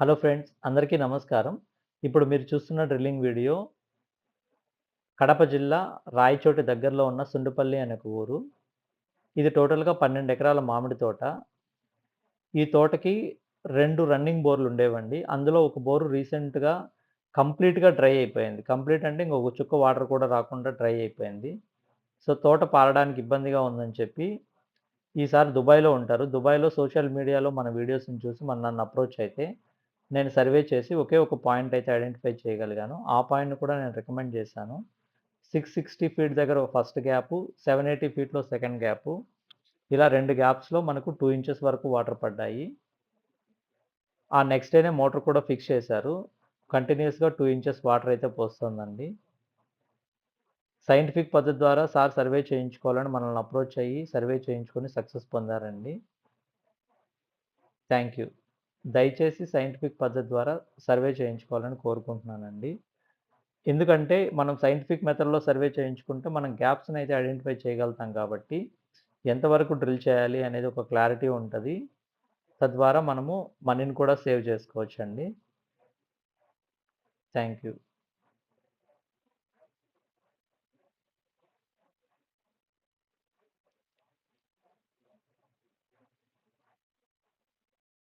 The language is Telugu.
హలో ఫ్రెండ్స్ అందరికీ నమస్కారం. ఇప్పుడు మీరు చూస్తున్న డ్రిల్లింగ్ వీడియో కడప జిల్లా రాయచోటి దగ్గరలో ఉన్న సుండుపల్లి అనే ఒక ఊరు. ఇది టోటల్గా పన్నెండు ఎకరాల మామిడి తోట. ఈ తోటకి రెండు రన్నింగ్ బోర్లు ఉండేవండి. అందులో ఒక బోరు రీసెంట్గా కంప్లీట్గా డ్రై అయిపోయింది. కంప్లీట్ అంటే ఇంకొక చుక్క వాటర్ కూడా రాకుండా డ్రై అయిపోయింది. సో తోట పారడానికి ఇబ్బందిగా ఉందని చెప్పి ఈసారి దుబాయ్లో ఉంటారు. దుబాయ్లో సోషల్ మీడియాలో మన వీడియోస్ని చూసి మన నన్ను అప్రోచ్ అయితే నేను సర్వే చేసి ఒకే ఒక పాయింట్ అయితే ఐడెంటిఫై చేయగలిగాను. ఆ పాయింట్ని కూడా నేను రికమెండ్ చేశాను. సిక్స్ సిక్స్టీ ఫీట్ దగ్గర ఫస్ట్ గ్యాపు సెవెన్ ఎయిటీ ఫీట్లో సెకండ్ గ్యాపు. ఇలా రెండు గ్యాప్స్లో మనకు టూ ఇంచెస్ వరకు వాటర్ పడ్డాయి. ఆ నెక్స్ట్ డేనే మోటార్ కూడా ఫిక్స్ చేశారు. కంటిన్యూస్గా టూ ఇంచెస్ వాటర్ అయితే పోస్తుందండి. సైంటిఫిక్ పద్ధతి ద్వారా సార్ సర్వే చేయించుకోవాలని మనల్ని అప్రోచ్ అయ్యి సర్వే చేయించుకొని సక్సెస్ పొందారండి. Thank you. దయచేసి సైంటిఫిక్ పద్ధతి ద్వారా సర్వే చేయించుకోవాలని కోరుకుంటున్నానండి. ఎందుకంటే మనం సైంటిఫిక్ మెథడ్లో సర్వే చేయించుకుంటే మనం గ్యాప్స్ని అయితే ఐడెంటిఫై చేయగలుగుతాం కాబట్టి ఎంతవరకు డ్రిల్ చేయాలి అనేది ఒక క్లారిటీ ఉంటుంది. తద్వారా మనము మనీని కూడా సేవ్ చేసుకోవచ్చండి. Thank you